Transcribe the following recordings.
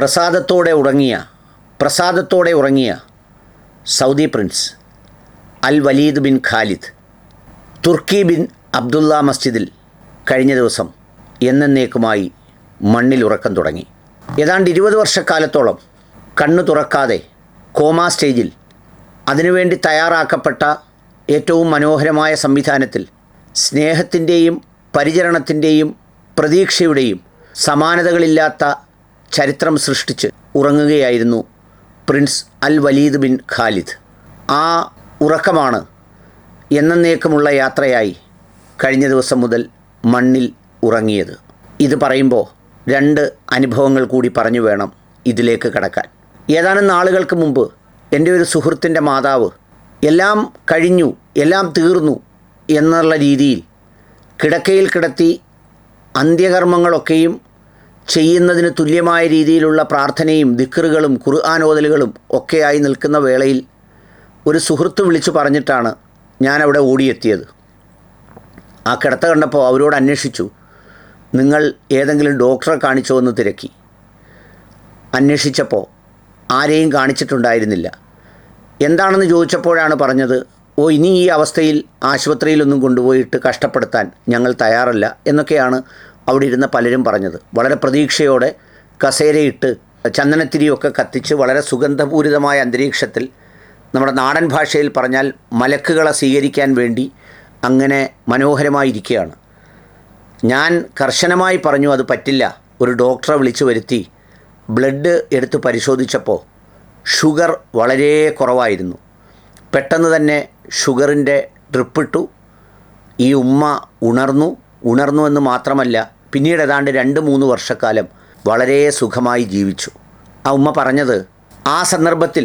പ്രസാദത്തോടെ ഉറങ്ങിയ പ്രസാദത്തോടെ ഉറങ്ങിയ Saudi prince Al Waleed bin Khalid Turki bin Abdullah മസ്ജിദിൽ കഴിഞ്ഞ ദിവസം എന്നേക്കുമായി മണ്ണിൽ ഉറക്കം തുടങ്ങി. ഏതാണ്ട് ഇരുപത് വർഷക്കാലത്തോളം കണ്ണു തുറക്കാതെ കോമാ സ്റ്റേജിൽ അതിനുവേണ്ടി തയ്യാറാക്കപ്പെട്ട ഏറ്റവും മനോഹരമായ സംവിധാനത്തിൽ സ്നേഹത്തിന്റെയും പരിചരണത്തിന്റെയും പ്രതീക്ഷയുടെയും സമാനതകളില്ലാത്ത ചരിത്രം സൃഷ്ടിച്ച് ഉറങ്ങുകയായിരുന്നു prince Al Waleed bin Khalid. ആ ഉറക്കമാണ് എന്നേക്കുമുള്ള യാത്രയായി കഴിഞ്ഞ ദിവസം മുതൽ മണ്ണിൽ ഉറങ്ങിയത്. ഇത് പറയുമ്പോൾ രണ്ട് അനുഭവങ്ങൾ കൂടി പറഞ്ഞു വേണം ഇതിലേക്ക് കടക്കാൻ. ഏതാനും നാളുകൾക്ക് മുമ്പ് എന്റെ ഒരു സുഹൃത്തിന്റെ മാതാവ് എല്ലാം കഴിഞ്ഞു എല്ലാം തീർന്നു എന്നുള്ള രീതിയിൽ കിടക്കയിൽ കിടത്തി അന്ത്യകർമ്മങ്ങളൊക്കെയും ചെയ്യുന്നതിന് തുല്യമായ രീതിയിലുള്ള പ്രാർത്ഥനയും ദിക്കറുകളും ഖുർആാനോദലുകളും ഒക്കെയായി നിൽക്കുന്ന വേളയിൽ ഒരു സുഹൃത്ത് വിളിച്ചു പറഞ്ഞിട്ടാണ് ഞാനവിടെ ഓടിയെത്തിയത്. ആ കിടത്ത കണ്ടപ്പോൾ അവരോട് അന്വേഷിച്ചു നിങ്ങൾ ഏതെങ്കിലും ഡോക്ടറെ കാണിച്ചോ എന്ന് തിരക്കി. അന്വേഷിച്ചപ്പോൾ ആരെയും കാണിച്ചിട്ടുണ്ടായിരുന്നില്ല. എന്താണെന്ന് ചോദിച്ചപ്പോഴാണ് പറഞ്ഞത് ഓ ഇനി ഈ അവസ്ഥയിൽ ആശുപത്രിയിലൊന്നും കൊണ്ടുപോയിട്ട് കഷ്ടപ്പെടുത്താൻ ഞങ്ങൾ തയ്യാറല്ല എന്നൊക്കെയാണ് അവിടെ ഇരുന്ന പലരും പറഞ്ഞത്. വളരെ പ്രതീക്ഷയോടെ കസേരയിട്ട് ചന്ദനത്തിരിയൊക്കെ കത്തിച്ച് വളരെ സുഗന്ധപൂരിതമായ അന്തരീക്ഷത്തിൽ നമ്മുടെ നാടൻ ഭാഷയിൽ പറഞ്ഞാൽ മലക്കുകളെ സ്വീകരിക്കാൻ വേണ്ടി അങ്ങനെ മനോഹരമായിരിക്കുകയാണ്. ഞാൻ കർശനമായി പറഞ്ഞു അത് പറ്റില്ല. ഒരു ഡോക്ടറെ വിളിച്ചു വരുത്തി. ബ്ലഡ് എടുത്ത് പരിശോധിച്ചപ്പോൾ ഷുഗർ വളരെ കുറവായിരുന്നു. പെട്ടെന്ന് തന്നെ ഷുഗറിന്റെ ഡ്രിപ്പിട്ടു ഈ ഉമ്മ ഉണർന്നു. ഉണർന്നു എന്ന് മാത്രമല്ല പിന്നീട് ഏതാണ്ട് രണ്ട് മൂന്ന് വർഷക്കാലം വളരെ സുഖമായി ജീവിച്ചു. ആ ഉമ്മ പറഞ്ഞത് ആ സന്ദർഭത്തിൽ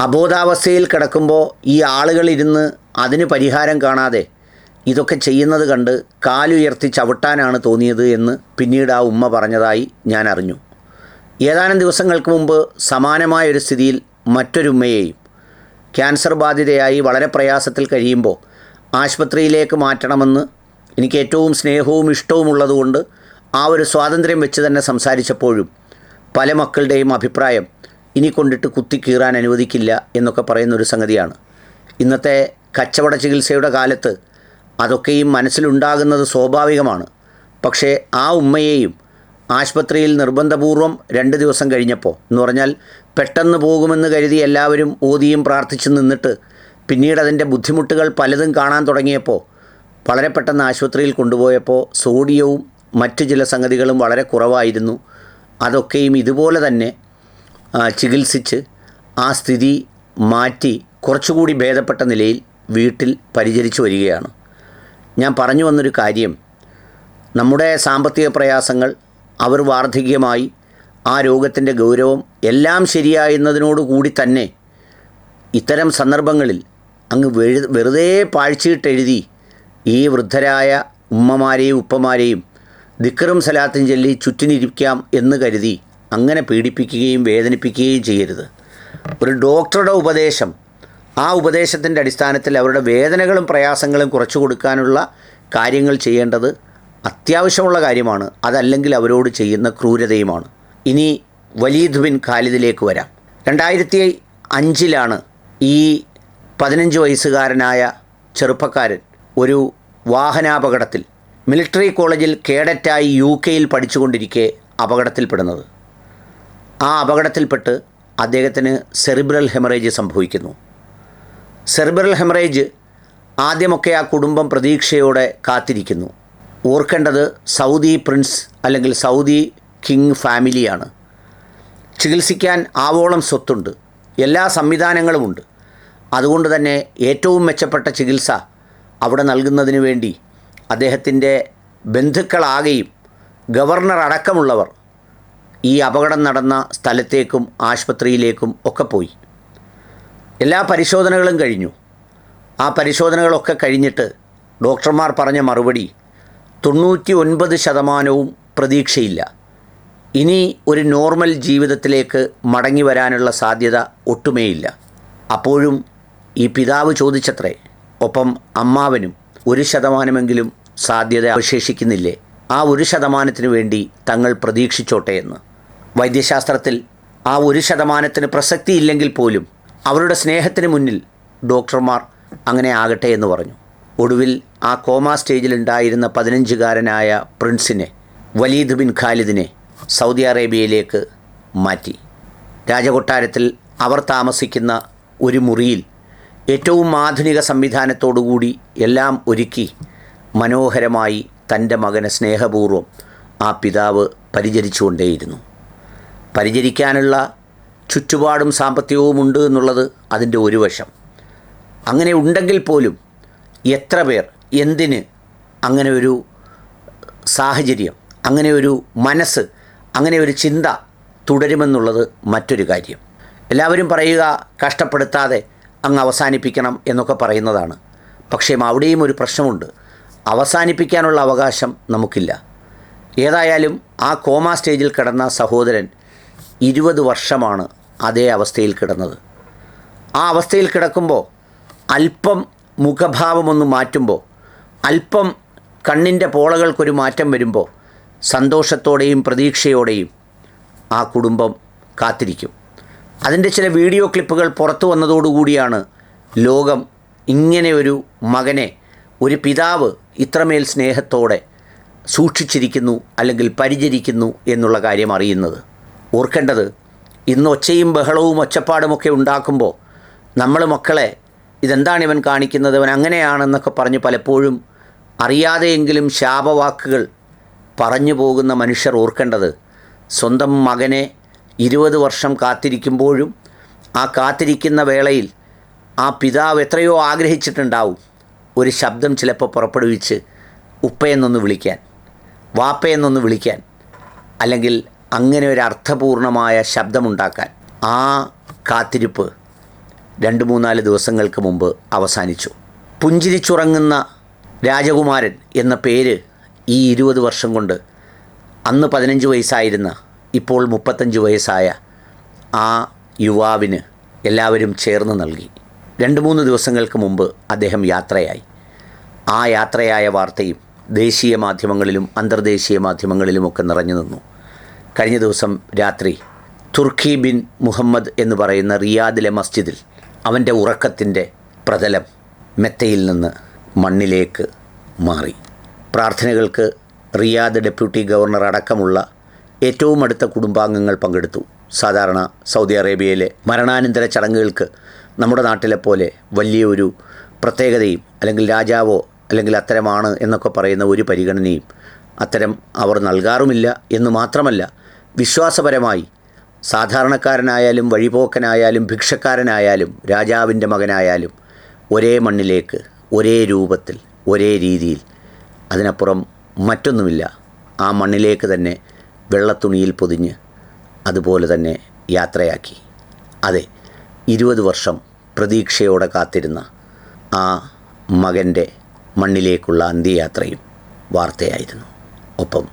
അബോധാവസ്ഥയിൽ കിടക്കുമ്പോൾ ഈ ആളുകളിരുന്ന് അതിന് പരിഹാരം കാണാതെ ഇതൊക്കെ ചെയ്യുന്നത് കണ്ട് കാലുയർത്തി ചവിട്ടാനാണ് തോന്നിയത് എന്ന് പിന്നീട് ആ ഉമ്മ പറഞ്ഞതായി ഞാൻ അറിഞ്ഞു. ഏതാനും ദിവസങ്ങൾക്ക് മുമ്പ് സമാനമായ ഒരു സ്ഥിതിയിൽ മറ്റൊരുമ്മയെയും ക്യാൻസർ ബാധിതയായി വളരെ പ്രയാസത്തിൽ കഴിയുമ്പോൾ ആശുപത്രിയിലേക്ക് മാറ്റണമെന്ന് എനിക്ക് ഏറ്റവും സ്നേഹവും ഇഷ്ടവും ഉള്ളതുകൊണ്ട് ആ ഒരു സ്വാതന്ത്ര്യം വെച്ച് തന്നെ സംസാരിച്ചപ്പോഴും പല മക്കളുടെയും അഭിപ്രായം ഇനി കൊണ്ടിട്ട് കുത്തിക്കീറാൻ അനുവദിക്കില്ല എന്നൊക്കെ പറയുന്ന ഒരു സംഗതിയാണ്. ഇന്നത്തെ കച്ചവട ചികിത്സയുടെ കാലത്ത് അതൊക്കെയും മനസ്സിലുണ്ടാകുന്നത് സ്വാഭാവികമാണ്. പക്ഷേ ആ ഉമ്മയെയും ആശുപത്രിയിൽ നിർബന്ധപൂർവം രണ്ട് ദിവസം കഴിഞ്ഞപ്പോൾ എന്ന് പറഞ്ഞാൽ പെട്ടെന്ന് പോകുമെന്ന് കരുതി എല്ലാവരും ഓതിയും പ്രാർത്ഥിച്ചു നിന്നിട്ട് പിന്നീട് അതിന്റെ ബുദ്ധിമുട്ടുകൾ പലതും കാണാൻ തുടങ്ങിയപ്പോൾ വളരെ പെട്ടെന്ന് ആശുപത്രിയിൽ കൊണ്ടുപോയപ്പോൾ സോഡിയവും മറ്റു ചില സംഗതികളും വളരെ കുറവായിരുന്നു. അതൊക്കെയും ഇതുപോലെ തന്നെ ചികിത്സിച്ച് ആ സ്ഥിതി മാറ്റി കുറച്ചുകൂടി ഭേദപ്പെട്ട നിലയിൽ വീട്ടിൽ പരിചരിച്ചു വരികയാണ്. ഞാൻ പറഞ്ഞു വന്നൊരു കാര്യം. നമ്മുടെ സാമ്പത്തിക പ്രയാസങ്ങൾ അവർ വാർദ്ധക്യമായി ആ രോഗത്തിന്റെ ഗൗരവം എല്ലാം ശരിയായെന്നതിനോടുകൂടി തന്നെ ഇത്തരം സന്ദർഭങ്ങളിൽ അങ്ങ് വെറുതെ പാഴ്ചയിട്ടെഴുതി ഈ വൃദ്ധരായ ഉമ്മമാരെയും ഉപ്പമാരെയും ദിക്കറും സലാത്തും ചൊല്ലി ചുറ്റിനിരിക്കാം എന്ന് കരുതി അങ്ങനെ പീഡിപ്പിക്കുകയും വേദനിപ്പിക്കുകയും ചെയ്യരുത്. ഒരു ഡോക്ടറുടെ ഉപദേശം. ആ ഉപദേശത്തിന്റെ അടിസ്ഥാനത്തിൽ അവരുടെ വേദനകളും പ്രയാസങ്ങളും കുറച്ചു കൊടുക്കാനുള്ള കാര്യങ്ങൾ ചെയ്യേണ്ടത് അത്യാവശ്യമുള്ള കാര്യമാണ്. അതല്ലെങ്കിൽ അവരോട് ചെയ്യുന്ന ക്രൂരതയുമാണ്. ഇനി വലീദ് ബിൻ ഖാലിദിലേക്ക് വരാം. രണ്ടായിരത്തി അഞ്ചിലാണ് ഈ പതിനഞ്ച് വയസ്സുകാരനായ ചെറുപ്പക്കാരൻ ഒരു വാഹനാപകടത്തിൽ മിലിറ്ററി കോളേജിൽ കേഡറ്റായി യു കെയിൽ പഠിച്ചുകൊണ്ടിരിക്കെ അപകടത്തിൽപ്പെടുന്നത്. ആ അപകടത്തിൽപ്പെട്ട് അദ്ദേഹത്തിന് സെറിബ്രൽ ഹെമറേജ് സംഭവിക്കുന്നു. സെറിബ്രൽ ഹെമറേജ് ആദ്യമൊക്കെ ആ കുടുംബം പ്രതീക്ഷയോടെ കാത്തിരിക്കുന്നു. ഓർക്കേണ്ടത് സൗദി പ്രിൻസ് അല്ലെങ്കിൽ സൗദി കിങ് ഫാമിലിയാണ്. ചികിത്സിക്കാൻ ആവോളം സ്വത്തുണ്ട്. എല്ലാ സംവിധാനങ്ങളുമുണ്ട് അതുകൊണ്ട് തന്നെ ഏറ്റവും മെച്ചപ്പെട്ട ചികിത്സ അവിടെ നൽകുന്നതിന് വേണ്ടി അദ്ദേഹത്തിന്റെ ബന്ധുക്കളാകെയും ഗവർണർ അടക്കമുള്ളവർ ഈ അപകടം നടന്ന സ്ഥലത്തേക്കും ആശുപത്രിയിലേക്കും ഒക്കെ പോയി. എല്ലാ പരിശോധനകളും കഴിഞ്ഞു. ആ പരിശോധനകളൊക്കെ കഴിഞ്ഞിട്ട് ഡോക്ടർമാർ പറഞ്ഞ മറുപടി തൊണ്ണൂറ്റി ഒൻപത് ശതമാനവും പ്രതീക്ഷയില്ല. ഇനി ഒരു നോർമൽ ജീവിതത്തിലേക്ക് മടങ്ങി വരാനുള്ള സാധ്യത ഒട്ടുമേയില്ല. അപ്പോഴും ഈ പിതാവ് ചോദിച്ചത്രേ ഒപ്പം അമ്മാവനും ഒരു ശതമാനമെങ്കിലും സാധ്യത അവശേഷിക്കുന്നില്ലേ? ആ ഒരു ശതമാനത്തിനു വേണ്ടി തങ്ങൾ പ്രതീക്ഷിച്ചോട്ടെ എന്ന്. വൈദ്യശാസ്ത്രത്തിൽ ആ ഒരു ശതമാനത്തിന് പ്രസക്തിയില്ലെങ്കിൽ പോലും അവരുടെ സ്നേഹത്തിന് മുന്നിൽ ഡോക്ടർമാർ അങ്ങനെ ആകട്ടെ എന്ന് പറഞ്ഞു. ഒടുവിൽ ആ കോമ സ്റ്റേജിലുണ്ടായിരുന്ന പതിനഞ്ചുകാരനായ പ്രിൻസിനെ വലീദ് ബിൻ ഖാലിദിനെ സൗദി അറേബ്യയിലേക്ക് മാറ്റി. രാജകൊട്ടാരത്തിൽ അവർ താമസിക്കുന്ന ഒരു മുറിയിൽ ഏറ്റവും ആധുനിക സംവിധാനത്തോടുകൂടി എല്ലാം ഒരുക്കി മനോഹരമായി തന്റെ മകനെ സ്നേഹപൂർവം ആ പിതാവ് പരിചരിച്ചുകൊണ്ടേയിരുന്നു. പരിചരിക്കാനുള്ള ചുറ്റുപാടും സാമ്പത്തികവും ഉണ്ട് എന്നുള്ളത് അതിന്റെ ഒരു വശം. അങ്ങനെ ഉണ്ടെങ്കിൽ പോലും എത്ര പേർ എന്തിന് അങ്ങനെ ഒരു സാഹചര്യം അങ്ങനെ ഒരു മനസ്സ് അങ്ങനെ ഒരു ചിന്ത തുടരുമെന്നുള്ളത് മറ്റൊരു കാര്യം. എല്ലാവരും പറയുക കഷ്ടപ്പെടുത്താതെ അങ്ങ് അവസാനിപ്പിക്കണം എന്നൊക്കെ പറയുന്നതാണ്. പക്ഷേ അവിടെയും ഒരു പ്രശ്നമുണ്ട്. അവസാനിപ്പിക്കാനുള്ള അവകാശം നമുക്കില്ല. ഏതായാലും ആ കോമ സ്റ്റേജിൽ കിടന്ന സഹോദരൻ ഇരുപത് വർഷമാണ് അതേ അവസ്ഥയിൽ കിടന്നത്. ആ അവസ്ഥയിൽ കിടക്കുമ്പോൾ അല്പം മുഖഭാവമൊന്ന് മാറ്റുമ്പോൾ അല്പം കണ്ണിന്റെ പോളകൾക്കൊരു മാറ്റം വരുമ്പോൾ സന്തോഷത്തോടെയും പ്രതീക്ഷയോടെയും ആ കുടുംബം കാത്തിരിക്കും. അതിന്റെ ചില വീഡിയോ ക്ലിപ്പുകൾ പുറത്തു വന്നതോടുകൂടിയാണ് ലോകം ഇങ്ങനെ ഒരു മകനെ ഒരു പിതാവ് ഇത്രമേൽ സ്നേഹത്തോടെ സൂക്ഷിച്ചിരിക്കുന്നു അല്ലെങ്കിൽ പരിചരിക്കുന്നു എന്നുള്ള കാര്യം അറിയുന്നത്. ഓർക്കേണ്ടത് ഇന്ന് ഒച്ചയും ബഹളവും ഒച്ചപ്പാടുമൊക്കെ ഉണ്ടാക്കുമ്പോൾ നമ്മൾ മക്കളെ ഇതെന്താണ് ഇവൻ കാണിക്കുന്നത് ഇവൻ അങ്ങനെയാണെന്നൊക്കെ പറഞ്ഞ് പലപ്പോഴും അറിയാതെയെങ്കിലും ശാപവാക്കുകൾ പറഞ്ഞു പോകുന്ന മനുഷ്യർ ഓർക്കേണ്ടത് സ്വന്തം മകനെ ഇരുപത് വർഷം കാത്തിരിക്കുമ്പോഴും ആ കാത്തിരിക്കുന്ന വേളയിൽ ആ പിതാവ് എത്രയോ ആഗ്രഹിച്ചിട്ടുണ്ടാവും ഒരു ശബ്ദം ചിലപ്പോൾ പുറപ്പെടുവിച്ച് ഉപ്പയെന്നൊന്ന് വിളിക്കാൻ വാപ്പയെന്നൊന്ന് വിളിക്കാൻ അല്ലെങ്കിൽ അങ്ങനെ ഒരു അർത്ഥപൂർണമായ ശബ്ദമുണ്ടാക്കാൻ. ആ കാത്തിരിപ്പ് രണ്ട് മൂന്നാൽ ദിവസങ്ങൾക്ക് മുമ്പ് അവസാനിച്ചു. പുഞ്ചിരിച്ചുറങ്ങുന്ന രാജകുമാരൻ എന്ന പേര് ഈ ഇരുപത് വർഷം കൊണ്ട് അന്ന് പതിനഞ്ച് വയസ്സായിരുന്ന ഇപ്പോൾ മുപ്പത്തഞ്ച് വയസ്സായ ആ യുവാവിന് എല്ലാവരും ചേർന്ന് നൽകി. രണ്ട് മൂന്ന് ദിവസങ്ങൾക്ക് മുമ്പ് അദ്ദേഹം യാത്രയായി. ആ യാത്രയായ വാർത്തയും ദേശീയ മാധ്യമങ്ങളിലും അന്തർദേശീയ മാധ്യമങ്ങളിലുമൊക്കെ നിറഞ്ഞു നിന്നു. കഴിഞ്ഞ ദിവസം രാത്രി തുർക്കി ബിൻ മുഹമ്മദ് എന്ന് പറയുന്ന റിയാദിലെ മസ്ജിദിൽ അവന്റെ ഉറക്കത്തിന്റെ പ്രതലം മെത്തയിൽ നിന്ന് മണ്ണിലേക്ക് മാറി. പ്രാർത്ഥനകൾക്ക് റിയാദ് ഡെപ്യൂട്ടി ഗവർണർ അടക്കമുള്ള ഏറ്റവും അടുത്ത കുടുംബാംഗങ്ങൾ പങ്കെടുത്തു. സാധാരണ സൗദി അറേബ്യയിലെ മരണാനന്തര ചടങ്ങുകൾക്ക് നമ്മുടെ നാട്ടിലെ പോലെ വലിയൊരു പ്രത്യേകതയും അല്ലെങ്കിൽ രാജാവോ അല്ലെങ്കിൽ അത്തരമാണ് എന്നൊക്കെ പറയുന്ന ഒരു പരിഗണനയും അത്തരം അവർ നൽകാറുമില്ല എന്ന് മാത്രമല്ല വിശ്വാസപരമായി സാധാരണക്കാരനായാലും വഴിപോക്കനായാലും ഭിക്ഷക്കാരനായാലും രാജാവിന്റെ മകനായാലും ഒരേ മണ്ണിലേക്ക് ഒരേ രൂപത്തിൽ ഒരേ രീതിയിൽ അതിനപ്പുറം മറ്റൊന്നുമില്ല. ആ മണ്ണിലേക്ക് തന്നെ വെള്ളത്തുണിയിൽ പൊതിഞ്ഞ് അതുപോലെ തന്നെ യാത്രയാക്കി. അതെ ഇരുപത് വർഷം പ്രതീക്ഷയോടെ കാത്തിരുന്ന ആ മകന്റെ മണ്ണിലേക്കുള്ള അന്ത്യയാത്രയും വാർത്തയായിരുന്നു. ഒപ്പം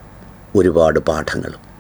ഒരുപാട് പാഠങ്ങളും.